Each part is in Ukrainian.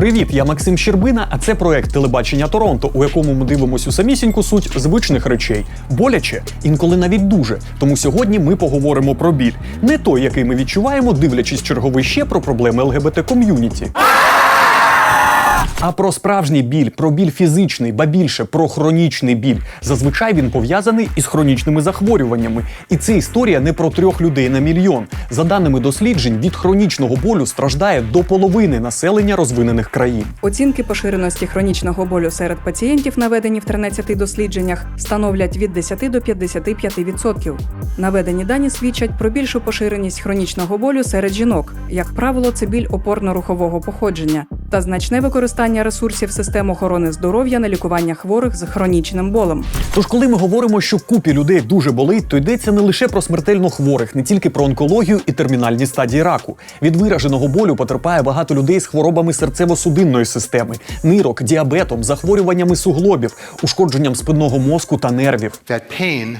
Привіт, я Максим Щербина, а це проект телебачення Торонто, у якому ми дивимося у самісіньку суть звичних речей. Боляче, інколи навіть дуже. Тому сьогодні ми поговоримо про біль. Не той, який ми відчуваємо, дивлячись черговий ще про проблеми ЛГБТ ком'юніті. А про справжній біль, про біль фізичний, ба більше про хронічний біль. Зазвичай він пов'язаний із хронічними захворюваннями. І це історія не про трьох людей на мільйон. За даними досліджень, від хронічного болю страждає до половини населення розвинених країн. Оцінки поширеності хронічного болю серед пацієнтів, наведені в 13 дослідженнях, становлять від 10 до 55%. Наведені дані свідчать про більшу поширеність хронічного болю серед жінок. Як правило, це біль опорно-рухового походження та значне використання ресурсів систем охорони здоров'я на лікування хворих з хронічним болем. Тож, коли ми говоримо, що купі людей дуже болить, то йдеться не лише про смертельно хворих, не тільки про онкологію і термінальні стадії раку. Від вираженого болю потерпає багато людей з хворобами серцево-судинної системи, нирок, діабетом, захворюваннями суглобів, ушкодженням спинного мозку та нервів. that pain.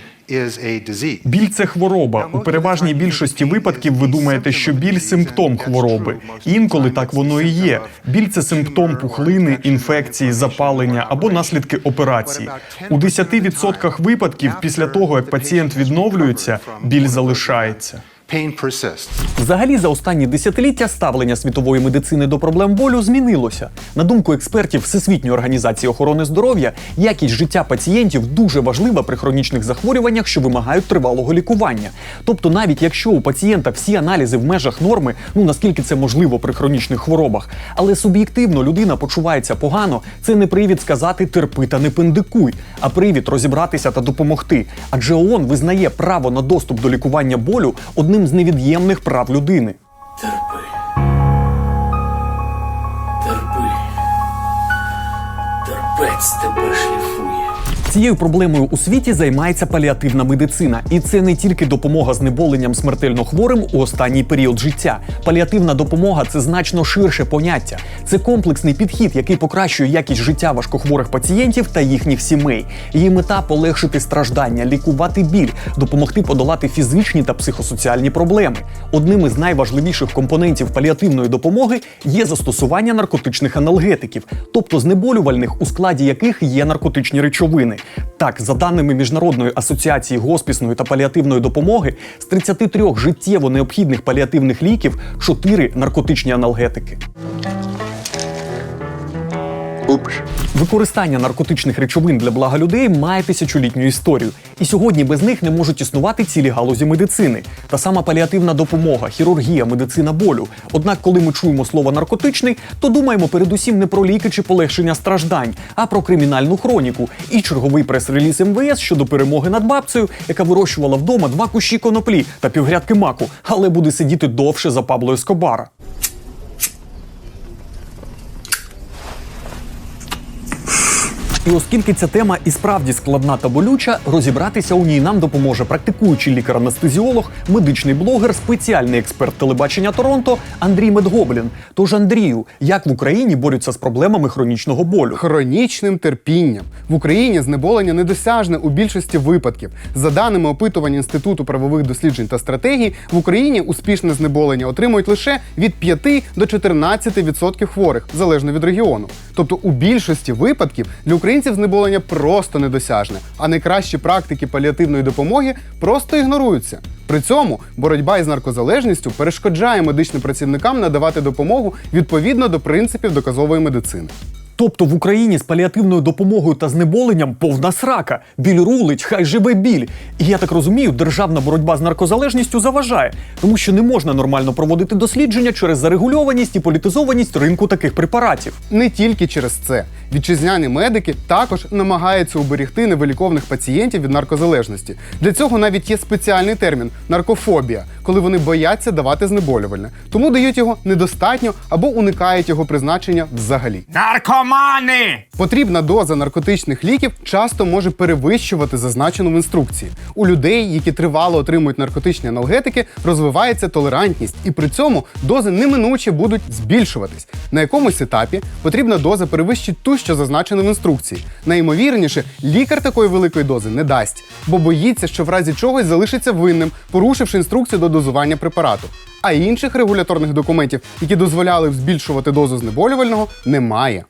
Біль це хвороба. У переважній більшості випадків ви думаєте, що біль симптом хвороби. Інколи так воно і є. Біль це симптом пухлини, інфекції, запалення або наслідки операції. У 10% випадків після того, як пацієнт відновлюється, біль залишається. Pain persists. Взагалі, за останні десятиліття ставлення світової медицини до проблем болю змінилося. На думку експертів Всесвітньої організації охорони здоров'я, якість життя пацієнтів дуже важлива при хронічних захворюваннях, що вимагають тривалого лікування. Тобто, навіть якщо у пацієнта всі аналізи в межах норми, ну наскільки це можливо при хронічних хворобах, але суб'єктивно людина почувається погано, це не привід сказати терпи та не пендикуй, а привід розібратися та допомогти. Адже ООН визнає право на доступ до лікування болю одним з невід'ємних прав людини. Терпи. Терпи. Терпець тебе шліфує. Цією проблемою у світі займається паліативна медицина, і це не тільки допомога знеболенням смертельно хворим у останній період життя. Паліативна допомога це значно ширше поняття. Це комплексний підхід, який покращує якість життя важкохворих пацієнтів та їхніх сімей. Її мета полегшити страждання, лікувати біль, допомогти подолати фізичні та психосоціальні проблеми. Одним із найважливіших компонентів паліативної допомоги є застосування наркотичних аналгетиків, тобто знеболювальних, у складі яких є наркотичні речовини. Так, за даними Міжнародної асоціації госпісної та паліативної допомоги, з 33 життєво необхідних паліативних ліків 4 наркотичні аналгетики. Використання наркотичних речовин для блага людей має тисячолітню історію, і сьогодні без них не можуть існувати цілі галузі медицини. Та сама паліативна допомога, хірургія, медицина болю. Однак, коли ми чуємо слово наркотичний, то думаємо передусім не про ліки чи полегшення страждань, а про кримінальну хроніку і черговий прес-реліз МВС щодо перемоги над бабцею, яка вирощувала вдома два кущі коноплі та півгрядки маку, але буде сидіти довше за Пабло Ескобара. І оскільки ця тема і справді складна та болюча, розібратися у ній нам допоможе практикуючий лікар-анестезіолог, медичний блогер, спеціальний експерт телебачення Торонто Андрій Медгоблін. Тож Андрію, як в Україні борються з проблемами хронічного болю? хронічним терпінням. В Україні знеболення недосяжне у більшості випадків. За даними опитування Інституту правових досліджень та стратегій, в Україні успішне знеболення отримують лише від 5 до 14% хворих, залежно від регіону. Тобто у більшості випадків для українців знеболення просто недосяжне, а найкращі практики паліативної допомоги просто ігноруються. При цьому боротьба із наркозалежністю перешкоджає медичним працівникам надавати допомогу відповідно до принципів доказової медицини. Тобто в Україні з паліативною допомогою та знеболенням повна срака. Біль рулить, хай живе біль. І я так розумію, державна боротьба з наркозалежністю заважає, тому що не можна нормально проводити дослідження через зарегульованість і політизованість ринку таких препаратів. Не тільки через це. Вітчизняні медики також намагаються уберегти невиліковних пацієнтів від наркозалежності. Для цього навіть є спеціальний термін наркофобія, коли вони бояться давати знеболювальне, тому дають його недостатньо або уникають його призначення взагалі. Наркоман наркомани! Потрібна доза наркотичних ліків часто може перевищувати зазначену в інструкції. У людей, які тривало отримують наркотичні аналгетики, розвивається толерантність, і при цьому дози неминуче будуть збільшуватись. На якомусь етапі потрібна доза перевищить ту, що зазначена в інструкції. Найімовірніше, лікар такої великої дози не дасть, бо боїться, що в разі чогось залишиться винним, порушивши інструкцію до дозування препарату. А інших регуляторних документів, які дозволяли б збільшувати дозу знеболювального, немає.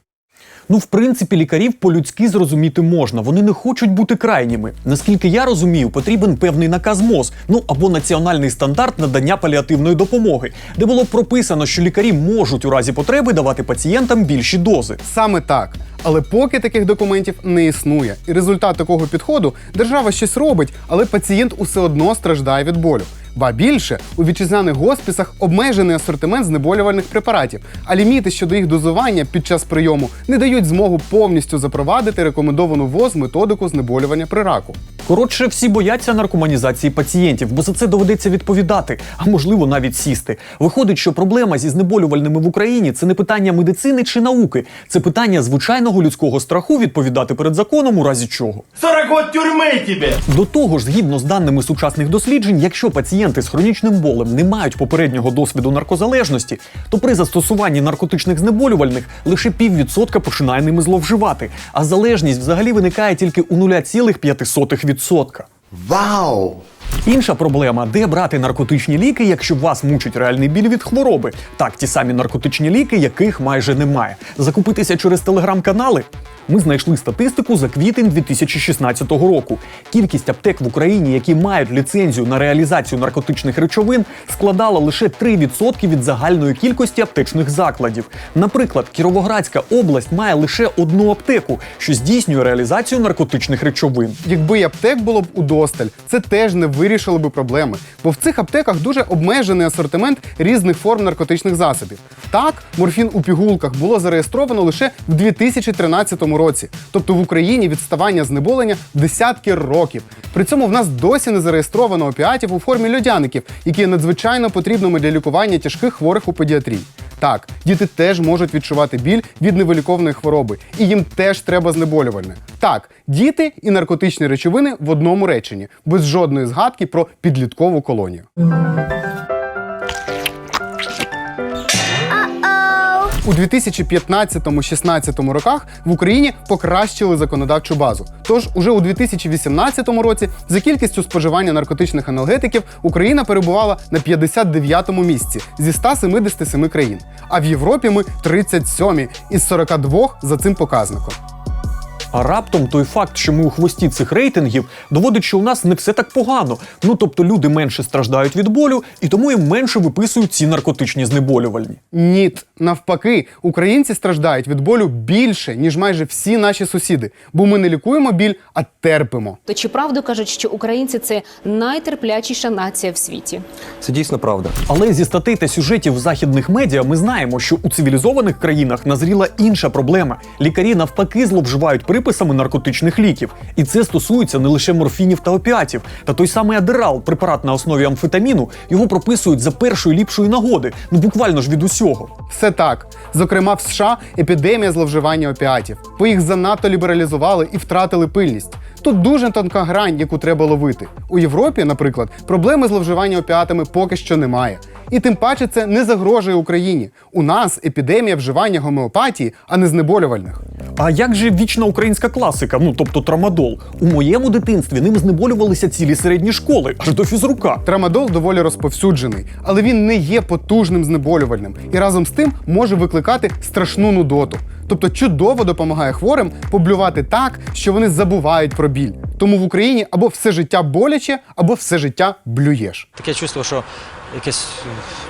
Ну, в принципі, лікарів по-людськи зрозуміти можна. Вони не хочуть бути крайніми. Наскільки я розумію, потрібен певний наказ МОЗ, ну або національний стандарт надання паліативної допомоги, де було прописано, що лікарі можуть у разі потреби давати пацієнтам більші дози. Саме так. Але поки таких документів не існує. І результат такого підходу держава щось робить, але пацієнт усе одно страждає від болю. Ба більше у вітчизняних госпісах обмежений асортимент знеболювальних препаратів, а ліміти щодо їх дозування під час прийому не дають змогу повністю запровадити рекомендовану ВОЗ методику знеболювання при раку. Коротше, всі бояться наркоманізації пацієнтів, бо за це доведеться відповідати, а можливо навіть сісти. Виходить, що проблема зі знеболювальними в Україні це не питання медицини чи науки, це питання звичайного людського страху відповідати перед законом у разі чого. 40 год тюрьмы тебе! До того ж, згідно з даними сучасних досліджень, якщо пацієнти з хронічним болем не мають попереднього досвіду наркозалежності, то при застосуванні наркотичних знеболювальних лише піввідсотка починає ними зловживати, а залежність взагалі виникає тільки у 0,5%. Wow. Інша проблема, де брати наркотичні ліки, якщо вас мучить реальний біль від хвороби. Так, ті самі наркотичні ліки, яких майже немає. Закупитися через телеграм-канали. Ми знайшли статистику за квітень 2016 року. Кількість аптек в Україні, які мають ліцензію на реалізацію наркотичних речовин, складала лише 3% від загальної кількості аптечних закладів. Наприклад, Кіровоградська область має лише одну аптеку, що здійснює реалізацію наркотичних речовин. Якби аптек було б удосталь, це теж не вирішило би проблеми, бо в цих аптеках дуже обмежений асортимент різних форм наркотичних засобів. Так, морфін у пігулках було зареєстровано лише в 2013 році, тобто в Україні відставання знеболення десятки років. При цьому в нас досі не зареєстровано опіатів у формі льодяників, які надзвичайно потрібними для лікування тяжких хворих у педіатрії. Так, діти теж можуть відчувати біль від невиліковної хвороби, і їм теж треба знеболювальне. Так, діти і наркотичні речовини в одному реченні, без жодної згадки про підліткову колонію. У 2015-16 роках в Україні покращили законодавчу базу. Тож уже у 2018 році за кількістю споживання наркотичних аналгетиків Україна перебувала на 59-му місці зі 177 країн. А в Європі ми 37 із 42 за цим показником. А раптом той факт, що ми у хвості цих рейтингів, доводить, що у нас не все так погано. Ну тобто люди менше страждають від болю, і тому їм менше виписують ці наркотичні знеболювальні. Ніт, навпаки, українці страждають від болю більше, ніж майже всі наші сусіди, бо ми не лікуємо біль, а терпимо. То чи правду кажуть, що українці це найтерплячіша нація в світі? Це дійсно правда. Але зі статей та сюжетів західних медіа ми знаємо, що у цивілізованих країнах назріла інша проблема. Лікарі навпаки зловживають приписами наркотичних ліків. І це стосується не лише морфінів та опіатів. Та той самий адерал, препарат на основі амфетаміну, його прописують за першої ліпшої нагоди. Ну буквально ж від усього. Все так. Зокрема, в США епідемія зловживання опіатів, бо їх занадто лібералізували і втратили пильність. Тут дуже тонка грань, яку треба ловити. У Європі, наприклад, проблеми зловживання опіатами поки що немає. І тим паче це не загрожує Україні. У нас епідемія вживання гомеопатії, а не знеболювальних. А як же вічна українська класика, ну тобто трамадол? У моєму дитинстві ним знеболювалися цілі середні школи, аж до фізрука. Трамадол доволі розповсюджений, але він не є потужним знеболювальним і разом з тим може викликати страшну нудоту. Тобто чудово допомагає хворим поблювати так, що вони забувають про біль. Тому в Україні або все життя боляче, або все життя блюєш. Таке чувство, що якесь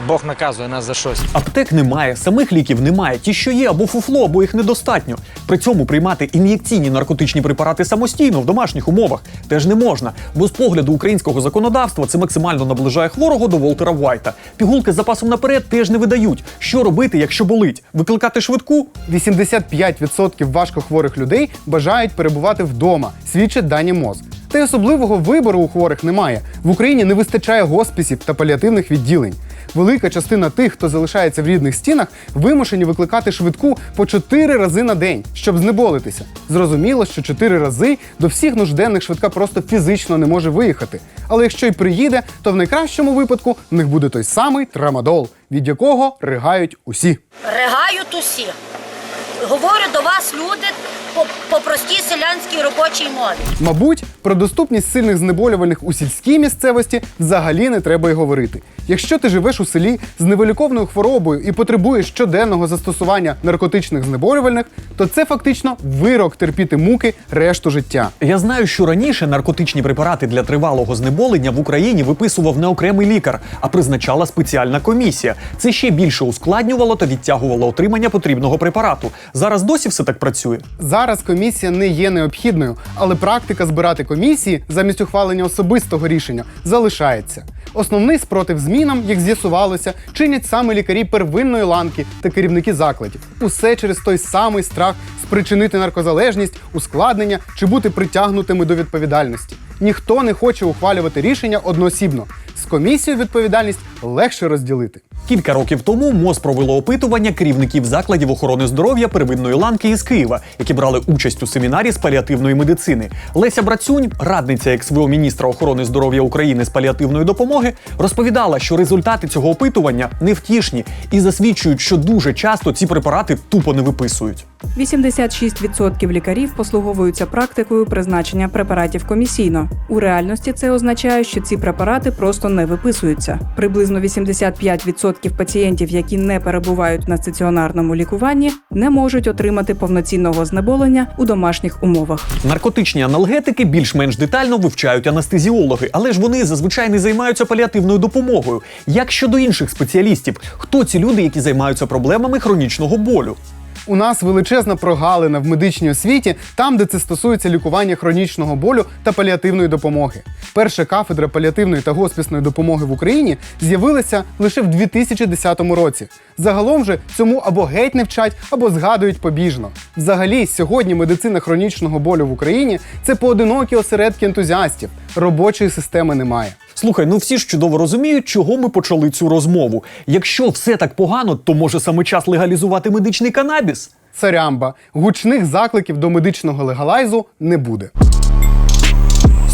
Бог наказує нас за щось. Аптек немає, самих ліків немає. Ті, що є, або фуфло, або їх недостатньо. При цьому приймати ін'єкційні наркотичні препарати самостійно в домашніх умовах теж не можна. Бо з погляду українського законодавства це максимально наближає хворого до Волтера Вайта. Пігулки з запасом наперед теж не видають. Що робити, якщо болить? Викликати швидку? 85% важкохворих людей бажають перебувати вдома, свідчать дані МОЗ. Та й особливого вибору у хворих немає. В Україні не вистачає госпісів та паліативних відділень. Велика частина тих, хто залишається в рідних стінах, вимушені викликати швидку по 4 рази на день, щоб знеболитися. Зрозуміло, що 4 рази до всіх нужденних швидка просто фізично не може виїхати. Але якщо й приїде, то в найкращому випадку в них буде той самий трамадол, від якого ригають усі. Ригають усі. Говорю до вас, люди, по, по простій селянській робочій мові. Мабуть, про доступність сильних знеболювальних у сільській місцевості взагалі не треба й говорити. Якщо ти живеш у селі з невиліковною хворобою і потребуєш щоденного застосування наркотичних знеболювальних, то це фактично вирок терпіти муки решту життя. Я знаю, що раніше наркотичні препарати для тривалого знеболення в Україні виписував не окремий лікар, а призначала спеціальна комісія. Це ще більше ускладнювало та відтягувало отримання потрібного препарату. Зараз досі все так працює. Зараз комісія не є необхідною, але практика збирати комісії замість ухвалення особистого рішення залишається. Основний спротив змінам, як з'ясувалося, чинять саме лікарі первинної ланки та керівники закладів. Усе через той самий страх спричинити наркозалежність, ускладнення чи бути притягнутими до відповідальності. Ніхто не хоче ухвалювати рішення одноосібно. З комісією відповідальність легше розділити. Кілька років тому МОЗ провело опитування керівників закладів охорони здоров'я первинної ланки із Києва, які брали участь у семінарі з паліативної медицини. Леся Брацюнь, радниця екс-ВО міністра охорони здоров'я України з паліативної допомоги, розповідала, що результати цього опитування невтішні і засвідчують, що дуже часто ці препарати тупо не виписують. 86% лікарів послуговуються практикою призначення препаратів комісійно. У реальності це означає, що ці препарати просто не виписуються. Приблизно 85% пацієнтів, які не перебувають на стаціонарному лікуванні, не можуть отримати повноцінного знеболення у домашніх умовах. Наркотичні аналгетики більш-менш детально вивчають анестезіологи, але ж вони зазвичай не займаються паліативною допомогою. Як щодо інших спеціалістів, хто ці люди, які займаються проблемами хронічного болю? У нас величезна прогалина в медичній освіті, там, де це стосується лікування хронічного болю та паліативної допомоги. Перша кафедра паліативної та госпісної допомоги в Україні з'явилася лише в 2010 році. Загалом же цьому або геть не вчать, або згадують побіжно. Взагалі, сьогодні медицина хронічного болю в Україні це поодинокі осередки ентузіастів. Робочої системи немає. Слухай, ну всі ж чудово розуміють, чого ми почали цю розмову. Якщо все так погано, то може саме час легалізувати медичний канабіс? Царямба, гучних закликів до медичного легалайзу не буде.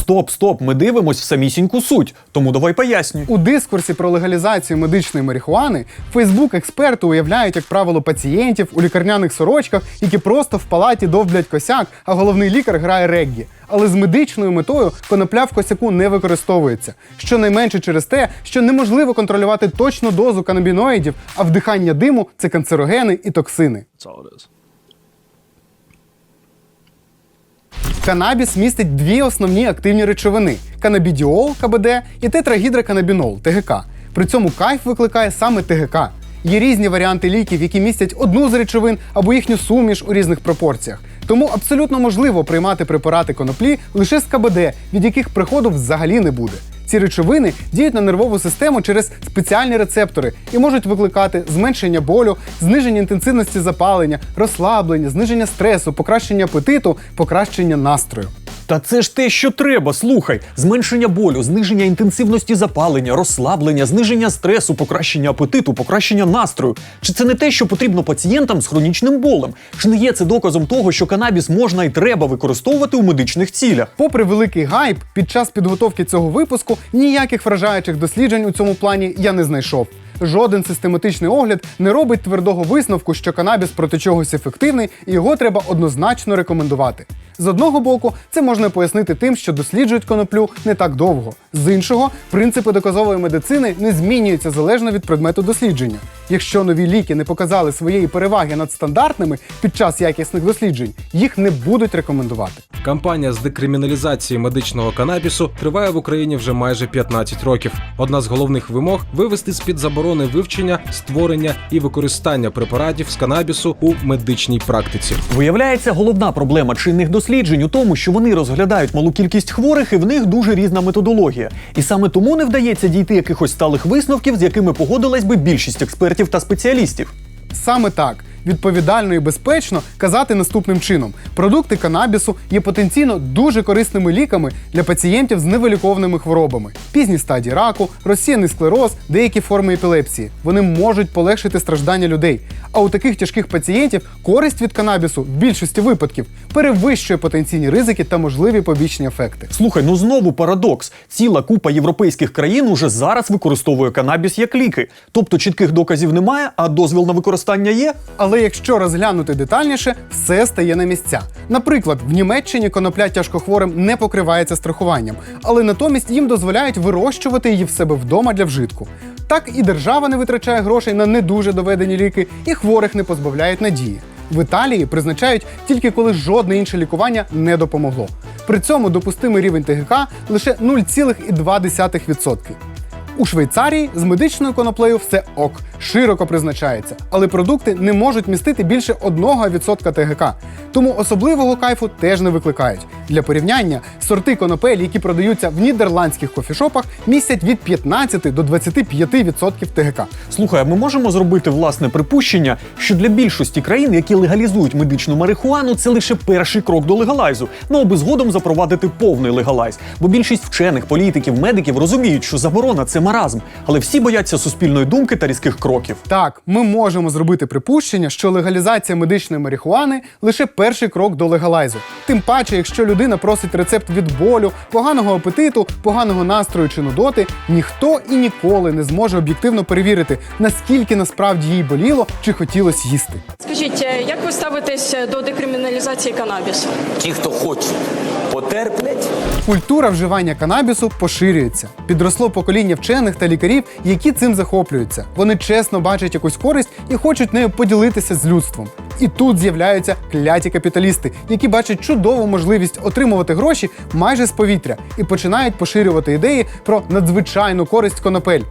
Стоп, стоп, ми дивимось в самісіньку суть. Тому давай пояснюй. У дискурсі про легалізацію медичної марихуани Фейсбук-експерти уявляють, як правило, пацієнтів у лікарняних сорочках, які просто в палаті довблять косяк, а головний лікар грає реггі. Але з медичною метою конопля в косяку не використовується. Щонайменше через те, що неможливо контролювати точну дозу канабіноїдів, а вдихання диму це канцерогени і токсини. Канабіс містить дві основні активні речовини: канабідіол КБД і тетрагідроканабінол ТГК. При цьому кайф викликає саме ТГК. Є різні варіанти ліків, які містять одну з речовин або їхню суміш у різних пропорціях. Тому абсолютно можливо приймати препарати коноплі лише з КБД, від яких приходу взагалі не буде. Ці речовини діють на нервову систему через спеціальні рецептори і можуть викликати зменшення болю, зниження інтенсивності запалення, розслаблення, зниження стресу, покращення апетиту, покращення настрою. Та це ж те, що треба. Слухай, зменшення болю, зниження інтенсивності запалення, розслаблення, зниження стресу, покращення апетиту, покращення настрою. Чи це не те, що потрібно пацієнтам з хронічним болем? Чи не є це доказом того, що канабіс можна і треба використовувати у медичних цілях? Попри великий гайп, під час підготовки цього випуску ніяких вражаючих досліджень у цьому плані я не знайшов. Жоден систематичний огляд не робить твердого висновку, що канабіс проти чогось ефективний, і його треба однозначно рекомендувати. З одного боку, це можна пояснити тим, що досліджують коноплю не так довго. З іншого, принципи доказової медицини не змінюються залежно від предмету дослідження. Якщо нові ліки не показали своєї переваги над стандартними під час якісних досліджень, їх не будуть рекомендувати. Кампанія з декриміналізації медичного канабісу триває в Україні вже майже 15 років. Одна з головних вимог вивести з під заборони вивчення, створення і використання препаратів з канабісу у медичній практиці. Виявляється, головна проблема чинних досліджень у тому, що вони розглядають малу кількість хворих, і в них дуже різна методологія. І саме тому не вдається дійти якихось сталих висновків, з якими погодилась би більшість експертів та спеціалістів. Саме так. Відповідально і безпечно казати наступним чином: продукти канабісу є потенційно дуже корисними ліками для пацієнтів з невиліковними хворобами, пізні стадії раку, розсіяний склероз, деякі форми епілепсії. Вони можуть полегшити страждання людей. А у таких тяжких пацієнтів користь від канабісу в більшості випадків перевищує потенційні ризики та можливі побічні ефекти. Слухай, ну знову парадокс. Ціла купа європейських країн уже зараз використовує канабіс як ліки. Тобто чітких доказів немає, а дозвіл на використання є. Але якщо розглянути детальніше, все стає на місця. Наприклад, в Німеччині конопля тяжкохворим не покривається страхуванням, але натомість їм дозволяють вирощувати її в себе вдома для вжитку. Так і держава не витрачає грошей на не дуже доведені ліки, і хворих не позбавляють надії. В Італії призначають тільки коли жодне інше лікування не допомогло. При цьому допустимий рівень ТГК лише 0,2%. У Швейцарії з медичною коноплею все ок, широко призначається, але продукти не можуть містити більше 1% ТГК, тому особливого кайфу теж не викликають. Для порівняння сорти конопель, які продаються в нідерландських кофішопах, містять від 15 до 25% ТГК. Слухай, а ми можемо зробити власне припущення, що для більшості країн, які легалізують медичну марихуану, це лише перший крок до легалайзу, ну аби згодом запровадити повний легалайз. Бо більшість вчених, політиків, медиків розуміють, що заборона це маразм, але всі бояться суспільної думки та різких кроків. Так, ми можемо зробити припущення, що легалізація медичної марихуани лише перший крок до легалайзу. Тим паче, якщо людина просить рецепт від болю, поганого апетиту, поганого настрою чи нудоти, ніхто і ніколи не зможе об'єктивно перевірити, наскільки насправді їй боліло чи хотілося їсти. Скажіть, е, як ви ставитесь до декриміналізації канабісу? Ті, хто хоче, потерплять. Культура вживання канабісу поширюється. Підросло покоління вчених та лікарів, які цим захоплюються. Вони чесно бачать якусь користь і хочуть нею поділитися з людством. І тут з'являються кляті капіталісти, які бачать чудову можливість отримувати гроші майже з повітря і починають поширювати ідеї про надзвичайну користь конопель.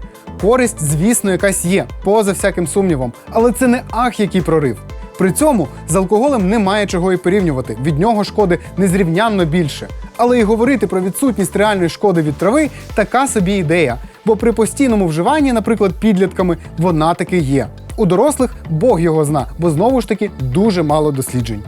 Користь, звісно, якась є, поза всяким сумнівом, але це не ах, який прорив. При цьому з алкоголем немає чого і порівнювати. Від нього шкоди незрівнянно більше. Але і говорити про відсутність реальної шкоди від трави така собі ідея. Бо при постійному вживанні, наприклад, підлітками, вона таки є. У дорослих Бог його зна, бо знову ж таки дуже мало досліджень.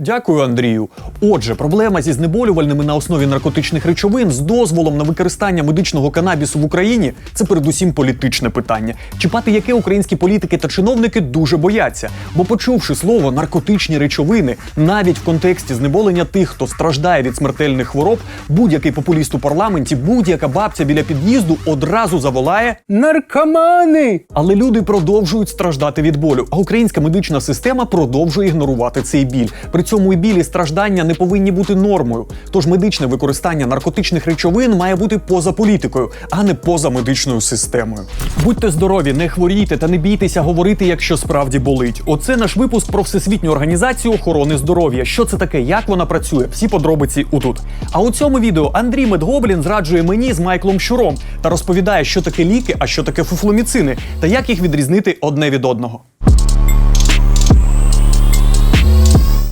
Дякую, Андрію. Отже, проблема зі знеболювальними на основі наркотичних речовин з дозволом на використання медичного канабісу в Україні це передусім політичне питання, чіпати яке українські політики та чиновники дуже бояться. Бо, почувши слово наркотичні речовини, навіть в контексті знеболення тих, хто страждає від смертельних хвороб, будь-який популіст у парламенті, будь-яка бабця біля під'їзду одразу заволає Наркомани! але люди продовжують страждати від болю, а українська медична система продовжує ігнорувати цей біль. При цьому і біль і страждання не повинні бути нормою. Тож медичне використання наркотичних речовин має бути поза політикою, а не поза медичною системою. Будьте здорові, не хворійте та не бійтеся говорити, якщо справді болить. Оце наш випуск про всесвітню організацію охорони здоров'я. Що це таке, як вона працює? Всі подробиці утут. А у цьому відео Андрій Медгоблін зраджує мені з Майклом Щуром та розповідає, що таке ліки, а що таке фуфломіцини, та як їх відрізнити одне від одного.